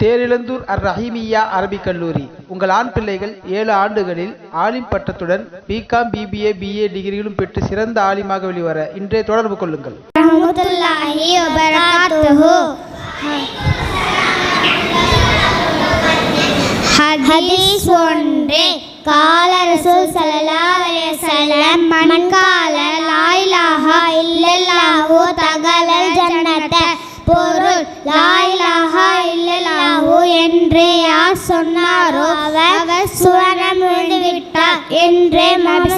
தேரிழந்தூர் அர் ரஹீமியா அரபிக் கல்லூரி. உங்கள் ஆண் பிள்ளைகள் ஏழு ஆண்டுகளில் ஆலிம் பட்டத்துடன் பிகாம் பிபிஏ பிஏ டிகிரிகளும் பெற்று சிறந்த ஆலிமாக வெளிவர இன்றே தொடர்பு கொள்ளுங்கள். ஹதீஸ் ஒன்று. கால ரசூல் ஸல்லல்லாஹு அலைஹி வஸல்லம் மன் கால லா இலாஹா இல்லல்லாஹு தகலல் ஜன்னத பொருள் லா இலாஹா என்று யார் சொன்னாரோ அவர் சுவனம் விழுந்துவிட்டார் என்றே என்று நபி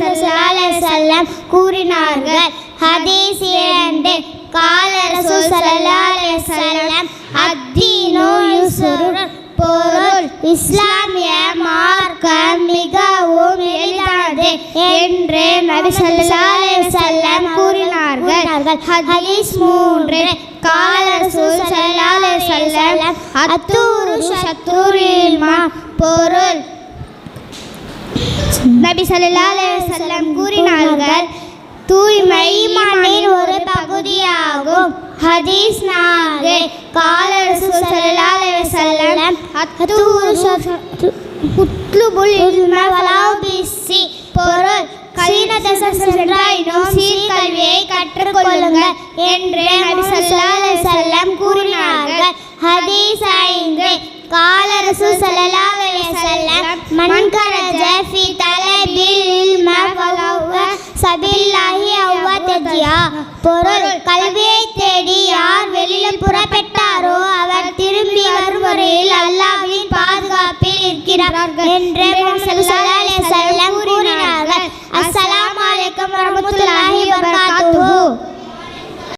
கூறினார்கள். ஹதீஸ் இரண்டு கால ரசூல் ஸல்லல்லாஹு அலைஹி வஸல்லம் பொருள் இஸ்லாமிய மார்க்கம் மிகவும் எளிதானது என்று நபி செல்லம் கூறினார்கள். ஹதீஸ் மூன்று கால ரசூல் ஸல்லல்லாஹு அலைஹி சத்துரில்மா பொருள். நபி ஸல்லல்லாஹு கூறினார்கள் தூய்மை ஈமானின் ஒரு பகுதியாகும். ஹதீஸ் நாகே காலரசு ரசூல் ஸல்லல்லாஹு அலைஹி வஸல்லம் அத்தூரு குத்லுபுல் பொருள் கலின தசம் சென்றாயினும் சீர்கல்வியை கற்றுக்கொள்ளுங்கள் என்று நபி ஸல்லல்லாஹு செல்லம் கூறினார்கள். ஹதீஸ் ஐந்து. கால ரசூல் ஸல்லல்லாஹு அலைஹி வஸல்லம் மன் கரஜ ஃபீ தலபில் இல்ம ஃபலவ சபில்லாஹி அவ்வ தஜியா. பொருள் கல்வியை தேடி யார் வெளியில் புறப்பட்டாரோ அவர் திரும்பி வரும் வரையில் அல்லாஹ்வின் பாதுகாப்பில் இருக்கிறார் என்று ஸல்லல்லாஹு அலைஹி வஸல்லம் கூறினார்கள். அஸ்ஸலாமு அலைக்கும் வரஹ்மத்துல்லாஹி வபரகாத்துஹு.